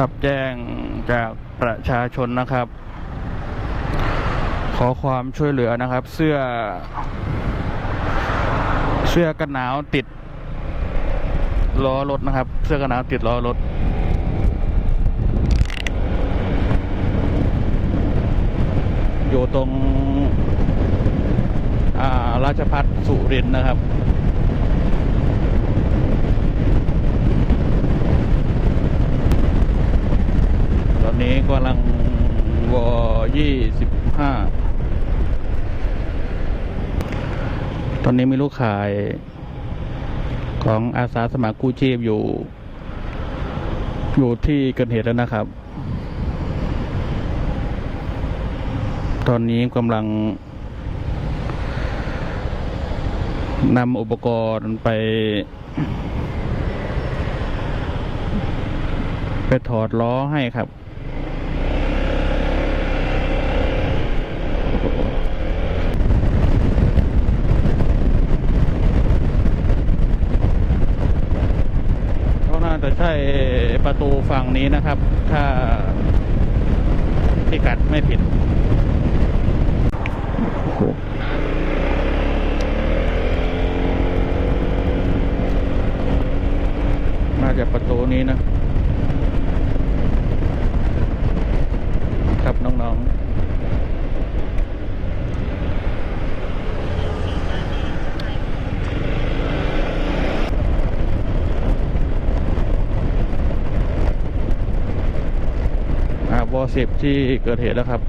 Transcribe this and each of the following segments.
รับแจ้งจากประชาชนนะครับ ขอความช่วยเหลือนะครับ เสื้อ เสื้อกันหนาวติดล้อรถนะครับ เสื้อกันหนาวติดล้อรถอยู่ตรงราชพัฒสุรินทร์นะครับ ตอนนี้กำลังวยี่สิบห้า ต อนนี้มีลูกขายของอาสาสมัครกู้ชีพอยู่ อยู่ที่เกิดเหตุแล้วนะครับ ตอนนี้กำลังนำอุปกรณ์ไป ไปถอดล้อให้ครับ จะใช่ประตูฝั่งนี้นะครับ ถ้าพิกัดไม่ผิด น่าจะประตูนี้นะครับน้องๆ วอสิบที่เกิดเหตุแล้วครับ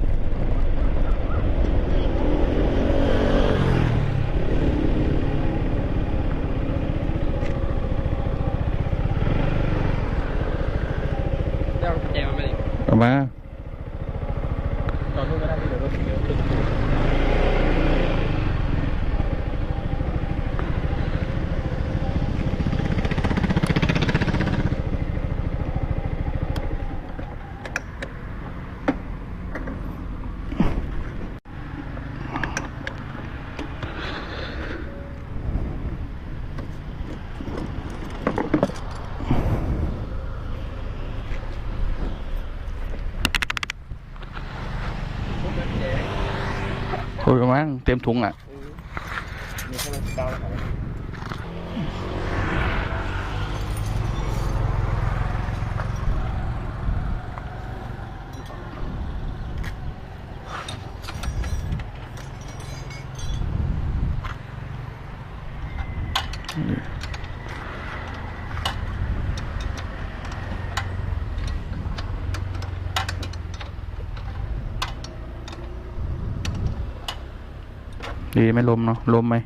ได้เอากุญแจมาไหมนี่เอามาจอดนู่นก็ได้ที่เดี๋ยวรถเดี๋ยวขึ้นโอ้ยมั้งเต็มถุงอะ มีแค่เก้า ดีไหม่ลมเนาะลมไหม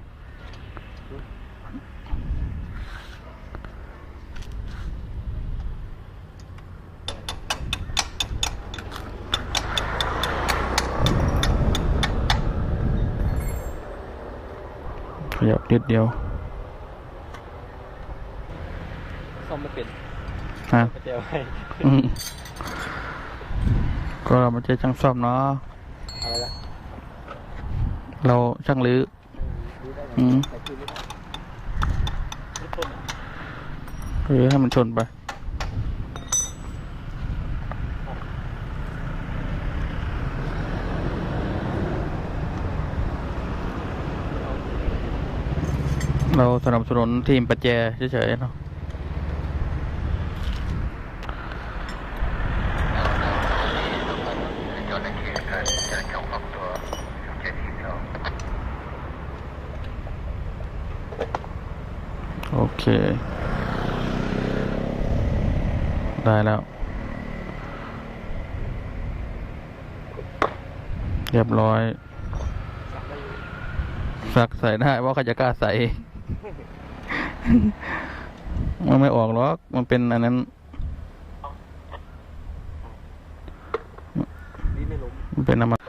ขยับนิดเดียวซ่อมไม่เป็นฮะกุญแจไว้อืมก็เรามาเจอช่างซ่อมเนาะอะไรละ เราช่างรื้อรู้ได้ไงอืมใส่คืนไม่ได้รถต้นอะหรือให้มันชนไปเราสนับสนุนทีมประแจเฉยๆเนาะ โอเค ได้แล้ว เรียบร้อยซักใส่ได้ว่าใครจะกล้าใส่มันไม่ออกหรอก มันเป็นอันนั้นนี่ไม่ล้มมันเป็นน้ำมัน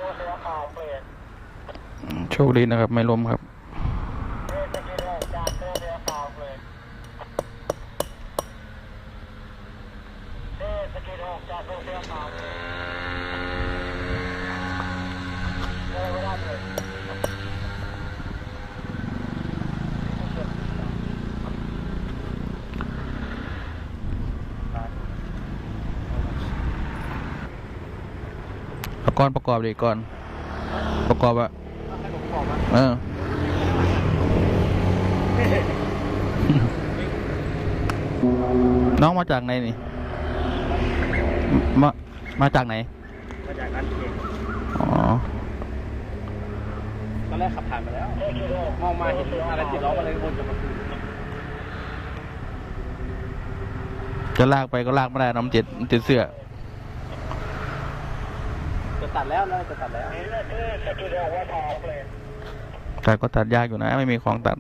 โชคดีนะครับ ไม่ล้มครับ ก่อนประกอบดีก่อน ประกอบอะให้ผมบอกมาเออน้องมาจากไหนนี่ มา มาจากไหน มาจากนั้นเองอ๋อ ตอนแรกขับผ่านมาแล้ว มองมาเห็นอะไรติดล้อมาเลยวนจะมาคืนจะลากไปก็ลากไม่ได้น้ำเจ็ดมันติดเสื้อ จะตัดแล้วแล้วจะตัดแล้ว แต่ก็ตัดยากอยู่นะ ไม่มีของตัด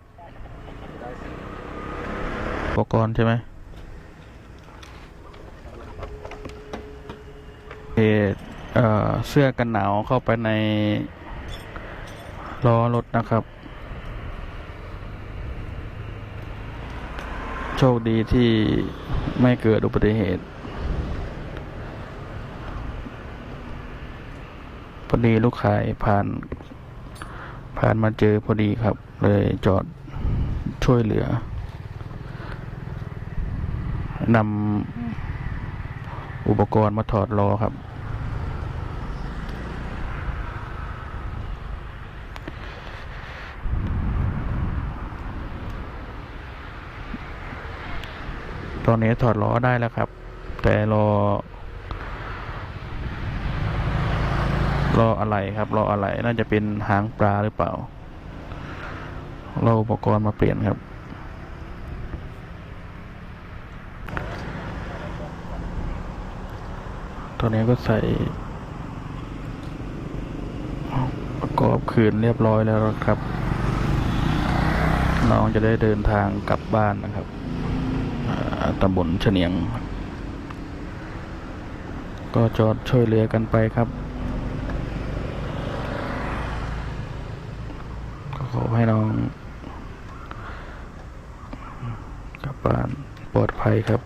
อุปกรณ์ใช่ไหมเอเออเสื้อกันหนาวเข้าไปในล้อรถนะครับ โชคดีที่ไม่เกิดอุบัติเหตุ พอดีลูกขายผ่าน ผ่านมาเจอพอดีครับ เลยจอดช่วยเหลือนำอุปกรณ์มาถอดล้อครับ ตอนนี้ถอดล้อได้แล้วครับ แต่รอ รออะไรครับรออะไรน่าจะเป็นหางปลาหรือเปล่า เราอุปกรณ์มาเปลี่ยนครับตอนนี้ก็ใส่ประกอบคืนเรียบร้อยแล้วครับ น้องจะได้เดินทางกลับบ้านนะครับตำบลเฉนียง ก็จอดช่วยเหลือกันไปครับ ขอให้น้องกลับบ้านปลอดภัยครับ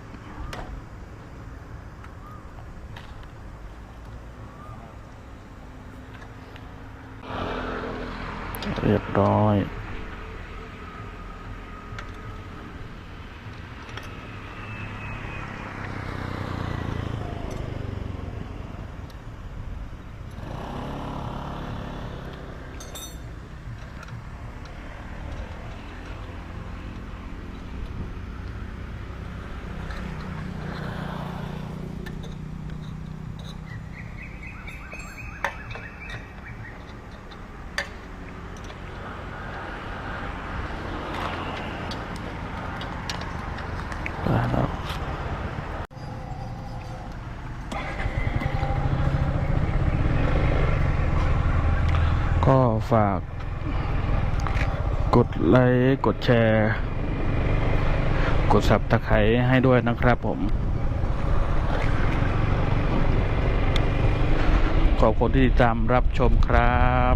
เรียบร้อย ได้แล้วก็ฝาก กดไลค์กดแชร์ กดสับตะไคร้ให้ด้วยนะครับผม ขอบคุณที่ติดตามรับชมครับ